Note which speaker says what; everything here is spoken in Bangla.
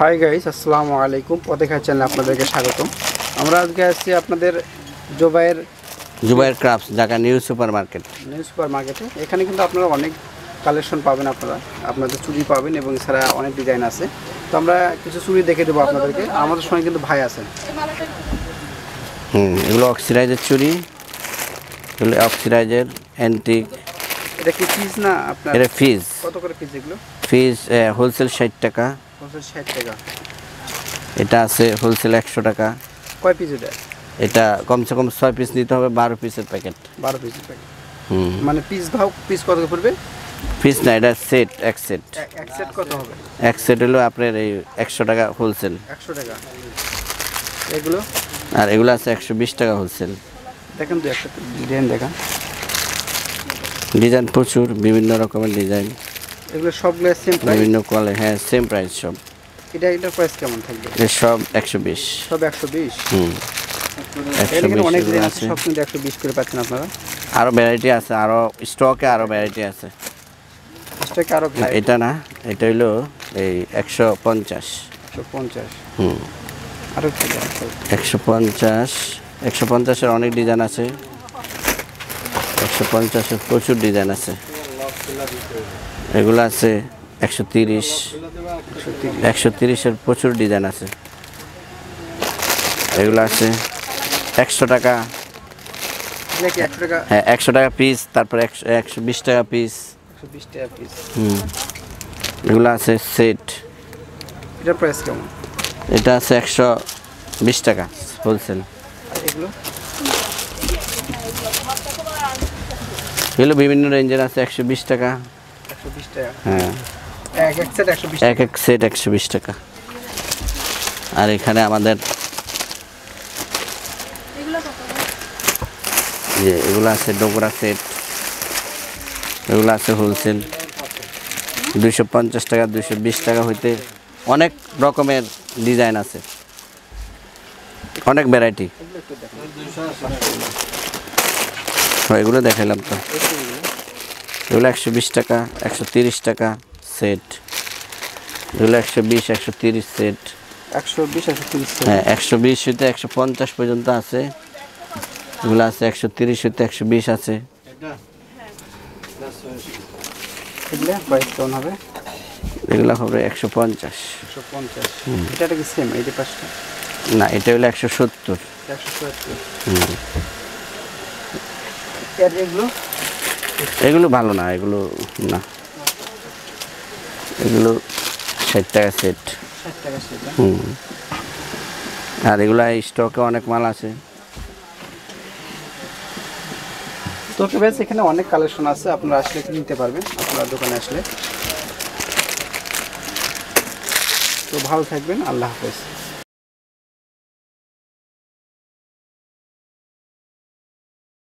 Speaker 1: হাই গাইস আসসালামু আলাইকুম। পথেখা চ্যানেলে আপনাদেরকে স্বাগতম। আমরা আজকে আসছি আপনাদের জোবাইয়ের
Speaker 2: Zubair crafts Dhaka New Super Market
Speaker 1: New Super মার্কেটে এখানে কিন্তু আপনারা অনেক কালেকশন পাবেন আপনারা। আপনাদের চুড়ি পাবেন এবং এছাড়া অনেক ডিজাইন আছে। তো আমরা কিছু চুড়ি দেখে দেবো আপনাদেরকে। আমাদের সঙ্গে কিন্তু ভাই আছেন।
Speaker 2: হুম এগুলো অক্সিডাইজের চুড়ি। এগুলো অক্সিডাইজের অ্যান্টিক
Speaker 1: এটা কি ফিজ না আপনার?
Speaker 2: এটা ফিজ
Speaker 1: কত করে ফিজ এগুলো?
Speaker 2: ফিজ হোলসেল ষাট টাকা।
Speaker 1: ষাট টাকা।
Speaker 2: এটা আছে হোলসেল একশো টাকা।
Speaker 1: কয় পিস এটা?
Speaker 2: এটা কমসে কম ছয় পিস নিতে হবে বারো পিসের প্যাকেট
Speaker 1: বারো পিসের প্যাকেট
Speaker 2: হুম।
Speaker 1: মানে পিস ভাও পিস কত পড়বে?
Speaker 2: পিস না এটা সেট এক সেট
Speaker 1: এক- সেট কত হবে?
Speaker 2: এক সেট হলো আপনার এই একশো টাকা হোলসেল
Speaker 1: একশো টাকা। এগুলো?
Speaker 2: আর এগুলো আছে একশো বিশ টাকা হোলসেল
Speaker 1: দেখেন তো একটা ডিজাইন দেখান।
Speaker 2: ডিজাইন প্রচুর বিভিন্ন রকমের ডিজাইন।
Speaker 1: এগুলো সবগুলো সেম প্রাইস
Speaker 2: বিভিন্ন কোয়ালিটি হ্যাঁ সেম প্রাইস সব।
Speaker 1: এটা এটার প্রাইস কেমন থাকবে?
Speaker 2: এ সব একশো বিশ।
Speaker 1: সব একশো বিশ?
Speaker 2: হুম। একশো
Speaker 1: অনেক ডিজাইন আছে
Speaker 2: আছে।
Speaker 1: সব কিন্তু একশো বিশ করে পাচ্ছেন আপনারা।
Speaker 2: আরও ভ্যারাইটি আছে আরও স্টকে আরও ভ্যারাইটি আছে।
Speaker 1: এটাকে আরও
Speaker 2: না এটা না এটা হইল এই একশো পঞ্চাশ।
Speaker 1: একশো পঞ্চাশ।
Speaker 2: হুম।
Speaker 1: আরও কি আছে
Speaker 2: একশো পঞ্চাশ একশো পঞ্চাশের অনেক ডিজাইন আছে। একশো পঞ্চাশের প্রচুর ডিজাইন আছে। এগুলো আছে একশো তিরিশ
Speaker 1: একশো
Speaker 2: তিরিশের প্রচুর ডিজাইন আছে। এগুলো আছে একশো টাকা।
Speaker 1: এটা কি একশো টাকা?
Speaker 2: হ্যাঁ একশো টাকা পিস তারপর একশো একশো বিশ টাকা পিস
Speaker 1: টাকা পিস
Speaker 2: হুম। এগুলো আছে সেট
Speaker 1: এটার প্রাইস কেমন?
Speaker 2: এটা আছে একশো বিশ টাকা হোলসেল
Speaker 1: এগুলো?
Speaker 2: বিভিন্ন রেঞ্জের আছে একশো বিশ টাকা। হ্যাঁ।
Speaker 1: এক এক সেট একশো বিশ
Speaker 2: এক এক সেট একশো বিশ টাকা। আর এখানে আমাদের যে এগুলো আছে ডোকরা সেট এগুলো আছে হোলসেল দুইশো পঞ্চাশ টাকা দুইশো বিশ টাকা হইতে অনেক রকমের ডিজাইন আছে। অনেক ভ্যারাইটি এগুলো দেখাইলাম তো। এগুলো একশো বিশ টাকা একশো তিরিশ টাকা সেট এগুলো একশো বিশ একশো তিরিশ সেট
Speaker 1: একশো বিশ একশো তিরিশ
Speaker 2: হ্যাঁ একশো বিশ হইতে একশো পঞ্চাশ পর্যন্ত আছে। এগুলো আছে একশো তিরিশ হইতে একশো বিশ আছে।
Speaker 1: এগুলো হবে।
Speaker 2: একশো পঞ্চাশ।
Speaker 1: পঞ্চাশ। এটা কি সেম এই পাঁচটা?
Speaker 2: না এটা হলো একশো সত্তর।
Speaker 1: একশো সত্তর।
Speaker 2: হুম।
Speaker 1: এগুলো
Speaker 2: এগুলো ভালো না এগুলো না। এগুলো
Speaker 1: ষাট টাকা সেট
Speaker 2: হুম। আর এগুলো স্টকে অনেক মাল আছে।
Speaker 1: তো বেশ এখানে অনেক কালেকশন আছে আপনারা আসলে নিতে পারবেন আপনার দোকানে আসলে। তো ভালো থাকবেন আল্লাহ হাফেজ।